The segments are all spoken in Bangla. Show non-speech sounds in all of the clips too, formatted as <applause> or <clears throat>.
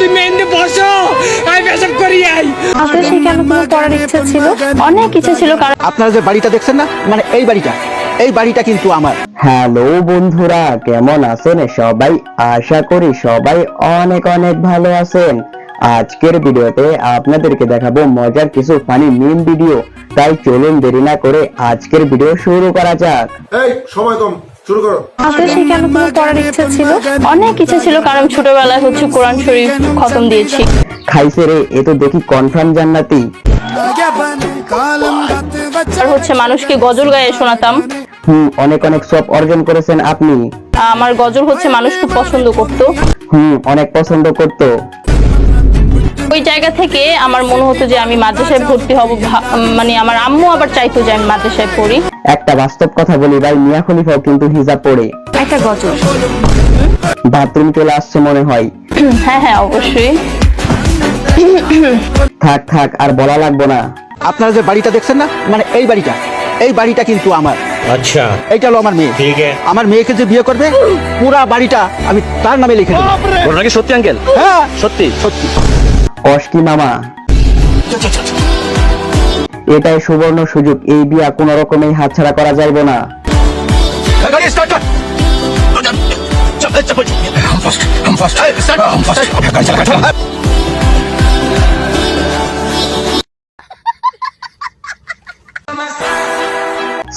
তুমি এনে বসো। আমি পেশাব করি আই। আপনার সেখানে কোনো পড়ার ইচ্ছা ছিল? অনেক ইচ্ছা ছিল কারণ আপনারা যে বাড়িটা দেখছেন না মানে এই বাড়িটা এই বাড়িটা কিন্তু আমার। হ্যালো বন্ধুরা কেমন আছেন সবাই? আশা করি সবাই অনেক অনেক ভালো আছেন। আজকের ভিডিওতে আপনাদেরকে দেখাবো মজার কিছু ফানি মিম ভিডিও তাই চলুন দেরি না করে আজকের ভিডিও শুরু করা যাক। এই সময় কম। শুরু করো। আপনার সেখানে কোনো পড়ার ইচ্ছা ছিল? অনেক ইচ্ছা ছিল কারণ ছোটবেলায় হচ্ছে কোরআন শরীফ খতম দিয়েছি। খাইছে রে এ তো দেখি কনফার্ম জান্নাতি। আর হচ্ছে মানুষকে গজল গায়ে শোনাতাম। হুম অনেক অনেক সব অর্জন করেছেন আপনি। আমার গজল হচ্ছে মানুষ খুব পছন্দ করত। হুম অনেক পছন্দ করতো। ওই জায়গা থেকে আমার মনে হতো যে আমি মাদ্রাসায় ভর্তি হব মানে আমার আম্মু আবার চাইতো যে আমি মাদ্রাসায় পড়ি। একটা বাস্তব কথা বলি ভাই মিয়া খলিফাও কিন্তু হিজাব পড়ে। একটা গজল। বাথরুম চলে আসছে মনে হয়। <clears throat> হ্যাঁ হ্যাঁ অবশ্যই। <clears throat> থাক থাক আর বলা লাগবো না। আপনারা যে বাড়িটা দেখছেন না? মানে এই বাড়িটা। এই বাড়িটা কিন্তু আমার। আচ্ছা। এইটা হলো আমার মেয়ে। ঠিক আছে। আমার মেয়েকে যে বিয়ে করবে পুরা বাড়িটা আমি তার নামে লিখে দেব। ঘটনা কি সত্যি আঙ্কেল? হ্যাঁ। সত্যি? সত্যি। অস্কি মামা। এটাই সুবর্ণ সুযোগ, এই বিয়া কোন রকমেই হাতছাড়া করা যাইব না।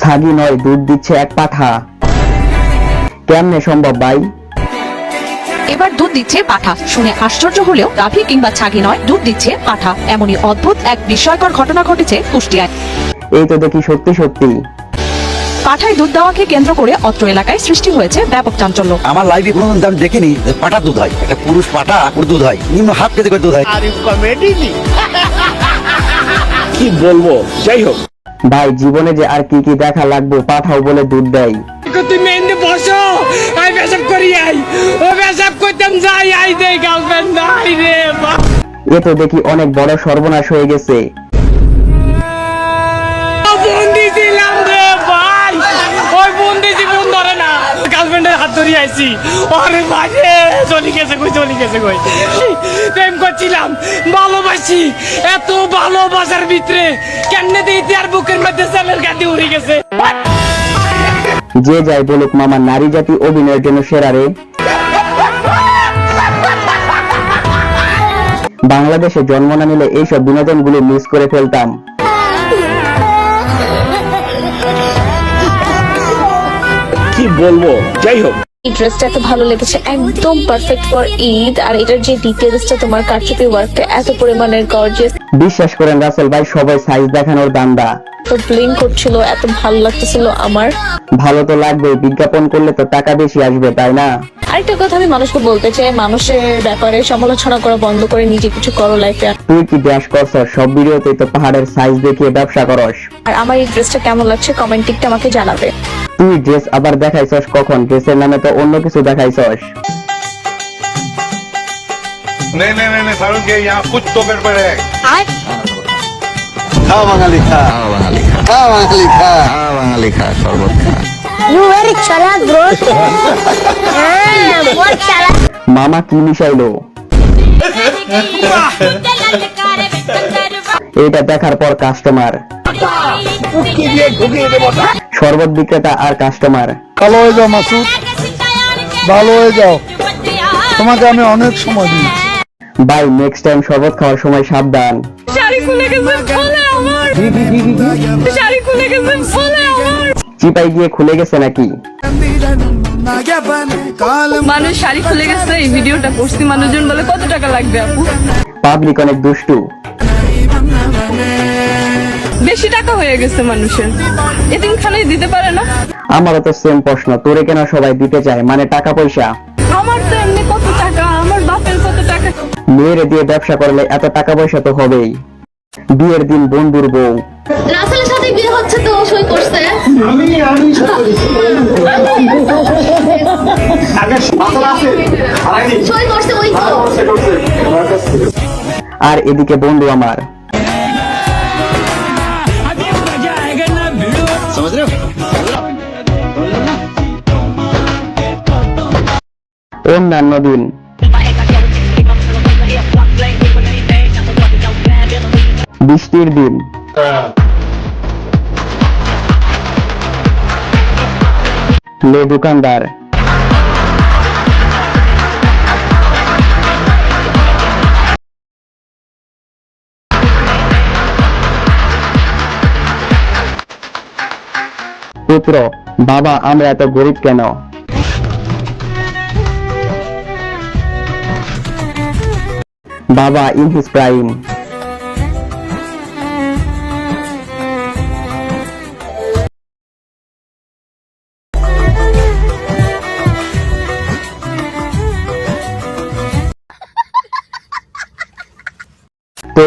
সাগি নয়, দুধ দিচ্ছে এক পাঠা। কেমনে সম্ভব, ভাই? এবার দুধ দিচ্ছে পাঠা। শুনে আশ্চর্য হলেও গাভী কিংবা ছাগি নয় দুধ দিচ্ছে পাঠা। এমনই অদ্ভুত এক বিস্ময়কর ঘটনা ঘটেছে কুষ্টিয়ায়। এই তো দেখি সত্যি সত্যি। পাঠায় দুধ দেওয়াকে কেন্দ্র করে অত্র এলাকায় সৃষ্টি হয়েছে ব্যাপক চাঞ্চল্য। আমার লাইফে কোনো আমি দেখিনি যে পাটা দুধ হয়। একটা পুরুষ পাটা ওর দুধ হয়। নিম্ন হাফ কেজি করে দুধ হয়। কি বলব? যাই হোক। ভাই জীবনে যে আর কি কি দেখা লাগবে পাঠাও বলে দুধ দেয়। তুমি এনে বসো। আমি পেশাব করি আই। ও পেশাব এ তো দেখি অনেক বড় সর্বনাশ হয়ে গেছে। বন্দি ছিলাম রে ভাই ওই বন্দি জীবন ধরে না গার্লফ্রেন্ডের হাত ধরে আইছি আরে ভাই চলে গেছে কই চলে গেছে কই প্রেম করছিলাম ভালোবাসি এত ভালোবাসার ভিতরে কেমনে দিতে আর বুকের মধ্যে গাদি উড়ে গেছে যে যাই বলুক মামা নারী জাতি অভিনয়ের জন্য সেরা রে। বাংলাদেশে জন্ম না নিলে এইসব বিনোদনগুলো মিস করে ফেলতাম। কি বলব? যাই হোক। এই ড্রেসটা এত ভালো লেগেছে একদম পারফেক্ট ফর ঈদ আর এটার যে ডিটেলসটা তোমার কারচুপি ওয়ার্কটা এত পরিমাণের গর্জিয়াস বিশ্বাস করেন রাসেল ভাই সবাই সাইজ দেখানোর দান্দা। তো ব্লিং করছিল এত ভালো লাগতেছিল আমার ভালো তো লাগবে বিজ্ঞাপন করলে তো টাকা বেশি আসবে তাই না আরেকটা কথা আমি মানুষকে বলতে চাই মানুষের ব্যাপারে সমালোচনা করা বন্ধ করে নিজে কিছু করো লাইফে তুই কি ড্যাশ করছ সব ভিডিওতেই তো পাহাড়ের সাইজ দেখিয়ে ব্যবসা করস আর আমার এই ড্রেসটা কেমন লাগছে কমেন্টিংটা আমাকে জানাবে তুই ড্রেস আবার দেখাইছস কখন ড্রেসের নামে তো অন্য কিছু দেখাইছস नहीं नहीं नहीं नहीं फारूक ये यहाँ कुछ तो गड़बड़ है খা। বাঙালি খা। খা বাঙালি খা। খা বাঙালি খা শরবত খা। <laughs> মামা কি মিশাইলো? এইটা দেখার পর কাস্টমার শরবত বিক্রেতা আর কাস্টমার ভালো হয়ে যাও মাসুদ। ভালো হয়ে যাও। তোমাকে আমি অনেক সময় দিই বাই নেক্সট টাইম শরবত খাওয়ার সময় সাবধান। শাড়ি খুলে গেছে ফলে আমার। শাড়ি খুলে গেছে ফলে আমার। চিপাই গিয়ে খুলে গেছে নাকি? মানুষ শাড়ি খুলে গেছে এই ভিডিওটা করছি মানুষজন বলে কত টাকা লাগবে আপু? পাবলিক অনেক দুষ্টু। বেশি টাকা হয়ে গেছে মানুষের। এদিন খানেই দিতে পারে না। আমারও তো সেম প্রশ্ন তোরে কেন সবাই দিতে চায়? মানে টাকা পয়সা? আমার তো এমনি কত টাকা আমার বাপের কত টাকা। মেয়েরে দিয়ে ব্যবসা করলে এত টাকা পয়সা তো হবেই। বিয়ের দিন বন্ধুর বউ। রাসেলের সাথে বিয়ে হচ্ছে তো সই করছে। সই করছে। ওই তো। আর এদিকে বন্ধু আমার। অন্যান্য দিন। বৃষ্টির দিন লে দোকানদার পুত্র বাবা আমরা এত গরিব কেন বাবা ইন হিজ প্রাইম